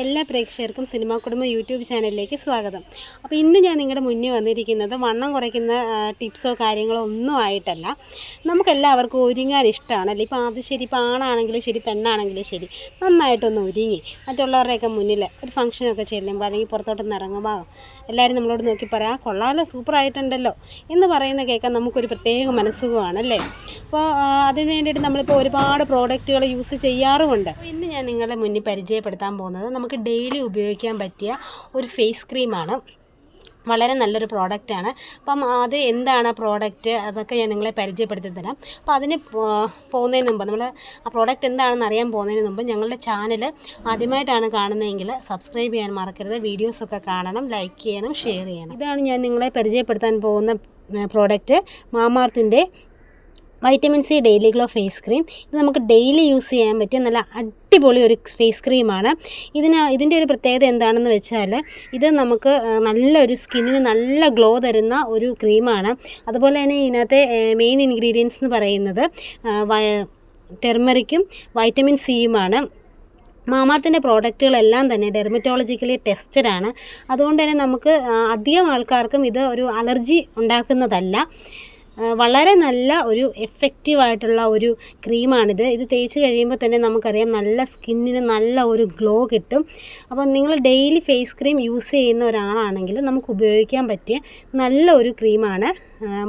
എല്ലാ പ്രേക്ഷകർക്കും സിനിമാ കുടുംബം യൂട്യൂബ് ചാനലിലേക്ക് സ്വാഗതം. അപ്പോൾ ഇന്ന് ഞാൻ നിങ്ങളുടെ മുന്നിൽ വന്നിരിക്കുന്നത് വണ്ണം കുറയ്ക്കുന്ന ടിപ്സോ കാര്യങ്ങളോ ഒന്നും ആയിട്ടല്ല. നമുക്കെല്ലാവർക്കും ഒരുങ്ങാൻ ഇഷ്ടമാണല്ലേ ഇപ്പോൾ അത് ശരി ഇപ്പോൾ ആണാണെങ്കിലും ശരി പെണ്ണാണെങ്കിലും ശരി. നന്നായിട്ടൊന്ന് ഒരുങ്ങി. മറ്റുള്ളവരുടെയൊക്കെ മുന്നിൽ ഒരു ഫംഗ്ഷനൊക്കെ ചെല്ലുമ്പോൾ അല്ലെങ്കിൽ പുറത്തോട്ടൊന്ന് ഇറങ്ങുമ്പോൾ എല്ലാവരും നമ്മളോട് നോക്കി പറയാം കൊള്ളാമല്ലോ സൂപ്പറായിട്ടുണ്ടല്ലോ എന്ന് പറയുന്ന കേൾക്കാൻ നമുക്കൊരു പ്രത്യേക മനസ്സുഖമാണല്ലേ അപ്പോൾ അതിന് വേണ്ടിയിട്ട് നമ്മളിപ്പോൾ ഒരുപാട് പ്രോഡക്റ്റുകൾ യൂസ് ചെയ്യാറുമുണ്ട്. ഇന്ന് ഞാൻ നിങ്ങളുടെ മുന്നിൽ പരിചയപ്പെടുത്താൻ പോകുന്നത് നമുക്ക് ഡെയിലി ഉപയോഗിക്കാൻ പറ്റിയ ഒരു ഫേസ് ക്രീമാണ് വളരെ നല്ലൊരു പ്രോഡക്റ്റാണ് അപ്പം അത് എന്താണ് ആ പ്രോഡക്റ്റ് അതൊക്കെ ഞാൻ നിങ്ങളെ പരിചയപ്പെടുത്തി തരാം. അപ്പോൾ അതിന് പോകുന്നതിന് മുമ്പ് നമ്മൾ ആ പ്രോഡക്റ്റ് എന്താണെന്ന് അറിയാൻ പോകുന്നതിന് മുമ്പ് ഞങ്ങളുടെ ചാനൽ ആദ്യമായിട്ടാണ് കാണുന്നതെങ്കിൽ സബ്സ്ക്രൈബ് ചെയ്യാൻ മറക്കരുത്. വീഡിയോസൊക്കെ കാണണം ലൈക്ക് ചെയ്യണം ഷെയർ ചെയ്യണം. ഇതാണ് ഞാൻ നിങ്ങളെ പരിചയപ്പെടുത്താൻ പോകുന്ന product മാമാർത്തിന്റെ vitamin C daily glow face cream ഇത് നമുക്ക് ഡെയിലി യൂസ് ചെയ്യാൻ പറ്റിയ നല്ല അടിപൊളി ഒരു ഫേസ് ക്രീമാണ് ഇതിന് ഇതിന്റെ ഒരു പ്രത്യേകത എന്താണെന്ന് വെച്ചാൽ ഇത് നമുക്ക് നല്ലൊരു സ്കിന്നിന് നല്ല ഗ്ലോ തരുന്ന ഒരു ക്രീമാണ് അതുപോലെ തന്നെ ഇതിനകത്തെ മെയിൻ ഇൻഗ്രീഡിയൻസ് എന്ന് പറയുന്നത് ടെർമറിക്കും വൈറ്റമിൻ സിയുമാണ് മാമാർത്തിന്റെ പ്രോഡക്റ്റുകളെല്ലാം തന്നെ ഡെർമറ്റോളജിക്കലി ടെസ്റ്റഡ് ആണ്. അതുകൊണ്ട് തന്നെ നമുക്ക് അധികം ആൾക്കാർക്കും ഇത് ഒരു അലർജി ഉണ്ടാക്കുന്നതല്ല. വളരെ നല്ല ഒരു എഫക്റ്റീവായിട്ടുള്ള ഒരു ക്രീമാണിത് ഇത് തേച്ച് കഴിയുമ്പോൾ തന്നെ നമുക്കറിയാം നല്ല സ്കിന്നിന് നല്ല ഒരു ഗ്ലോ കിട്ടും. അപ്പോൾ നിങ്ങൾ ഡെയിലി ഫേസ് ക്രീം യൂസ് ചെയ്യുന്ന ഒരാളാണെങ്കിൽ നമുക്ക് ഉപയോഗിക്കാൻ പറ്റിയ നല്ല ഒരു ക്രീമാണ്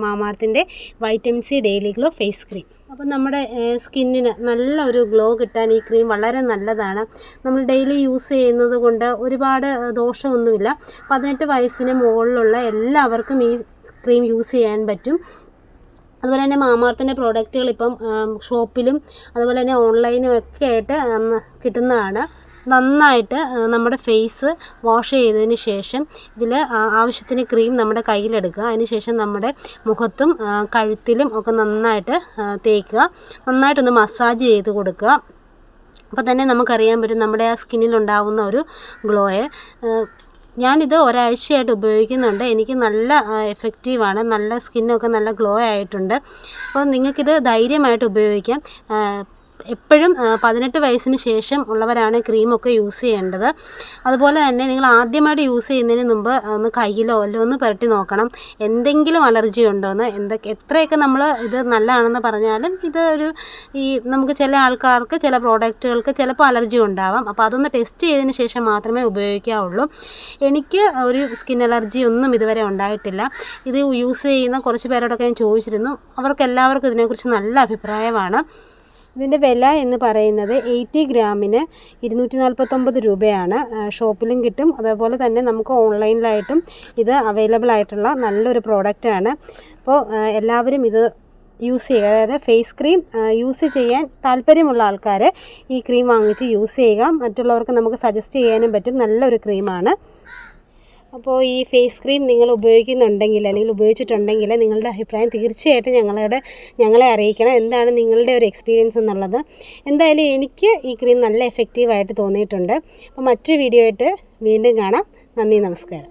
മാമാർത്തിന്റെ vitamin C daily glow face cream അപ്പോൾ നമ്മുടെ സ്കിന്നിന് നല്ല ഒരു ഗ്ലോ കിട്ടാൻ ഈ ക്രീം വളരെ നല്ലതാണ്. നമ്മൾ ഡെയിലി യൂസ് ചെയ്യുന്നത് കൊണ്ട് ഒരുപാട് ദോഷമൊന്നുമില്ല. പതിനെട്ട് വയസ്സിന് മുകളിലുള്ള എല്ലാവർക്കും ഈ ക്രീം യൂസ് ചെയ്യാൻ പറ്റും. അതുപോലെ തന്നെ മാമാർത്തിന്റെ പ്രോഡക്റ്റുകൾ ഇപ്പം ഷോപ്പിലും അതുപോലെ തന്നെ ഓൺലൈനും ഒക്കെ ആയിട്ട് കിട്ടുന്നതാണ്. നന്നായിട്ട് നമ്മുടെ ഫേസ് വാഷ് ചെയ്തതിന് ശേഷം ഇതിൽ ആവശ്യത്തിന് ക്രീം നമ്മുടെ കയ്യിലെടുക്കുക. അതിന് ശേഷം നമ്മുടെ മുഖത്തും കഴുത്തിലും ഒക്കെ നന്നായിട്ട് തേക്കുക. നന്നായിട്ടൊന്ന് മസാജ് ചെയ്ത് കൊടുക്കുക. അപ്പോൾ തന്നെ നമുക്കറിയാൻ പറ്റും നമ്മുടെ ആ സ്കിന്നിലുണ്ടാവുന്ന ഒരു ഗ്ലോയെ ഞാനിത് ഒരാഴ്ചയായിട്ട് ഉപയോഗിക്കുന്നുണ്ട്. എനിക്ക് നല്ല എഫക്റ്റീവാണ് നല്ല സ്കിന്നൊക്കെ നല്ല ഗ്ലോ ആയിട്ടുണ്ട്. അപ്പോൾ നിങ്ങൾക്കിത് ധൈര്യമായിട്ട് ഉപയോഗിക്കാം. എപ്പോഴും പതിനെട്ട് വയസ്സിന് ശേഷം ഉള്ളവരാണ് ക്രീമൊക്കെ യൂസ് ചെയ്യേണ്ടത്. അതുപോലെ തന്നെ നിങ്ങൾ ആദ്യമായിട്ട് യൂസ് ചെയ്യുന്നതിന് മുമ്പ് ഒന്ന് കയ്യിലോ അല്ലോ ഒന്ന് പുരട്ടി നോക്കണം. എന്തെങ്കിലും അലർജി ഉണ്ടോ എന്ന് എന്തൊക്കെ എത്രയൊക്കെ നമ്മൾ ഇത് നല്ലതാണെന്ന് പറഞ്ഞാലും ഇത് ഒരു ഈ നമുക്ക് ചില ആൾക്കാർക്ക് ചില പ്രോഡക്റ്റുകൾക്ക് ചിലപ്പോൾ അലർജി ഉണ്ടാവാം. അപ്പോൾ അതൊന്ന് ടെസ്റ്റ് ചെയ്തതിന് ശേഷം മാത്രമേ ഉപയോഗിക്കാവുള്ളൂ. എനിക്ക് ഒരു സ്കിൻ അലർജി ഒന്നും ഇതുവരെ ഉണ്ടായിട്ടില്ല. ഇത് യൂസ് ചെയ്യുന്ന കുറച്ച് പേരോടൊക്കെ ഞാൻ ചോദിച്ചിരുന്നു. അവർക്ക് എല്ലാവർക്കും ഇതിനെക്കുറിച്ച് നല്ല അഭിപ്രായമാണ്. ഇതിന്റെ വില എന്ന് പറയുന്നത് എയ്റ്റി ഗ്രാമിന് ഇരുന്നൂറ്റി നാൽപ്പത്തൊമ്പത് രൂപയാണ് ഷോപ്പിലും കിട്ടും. അതേപോലെ തന്നെ നമുക്ക് ഓൺലൈനിലായിട്ടും ഇത് അവൈലബിൾ ആയിട്ടുള്ള നല്ലൊരു പ്രോഡക്റ്റാണ് അപ്പോൾ എല്ലാവരും ഇത് യൂസ് ചെയ്യുക. അതായത് ഫേസ് ക്രീം യൂസ് ചെയ്യാൻ താല്പര്യമുള്ള ആൾക്കാർ ഈ ക്രീം വാങ്ങിച്ച് യൂസ് ചെയ്യുക. മറ്റുള്ളവർക്ക് നമുക്ക് സജസ്റ്റ് ചെയ്യാനും പറ്റും. നല്ലൊരു ക്രീമാണ് അപ്പോൾ ഈ ഫേസ് ക്രീം നിങ്ങൾ ഉപയോഗിക്കുന്നുണ്ടെങ്കിൽ അല്ലെങ്കിൽ ഉപയോഗിച്ചിട്ടുണ്ടെങ്കിൽ നിങ്ങളുടെ അഭിപ്രായം തീർച്ചയായിട്ടും ഞങ്ങളുടെ ഞങ്ങളെ അറിയിക്കണം. എന്താണ് നിങ്ങളുടെ ഒരു എക്സ്പീരിയൻസ് എന്നുള്ളത്. എന്തായാലും എനിക്ക് ഈ ക്രീം നല്ല എഫക്റ്റീവായിട്ട് തോന്നിയിട്ടുണ്ട്. അപ്പോൾ മറ്റൊരു വീഡിയോ ആയിട്ട് വീണ്ടും കാണാം. നന്ദി നമസ്കാരം.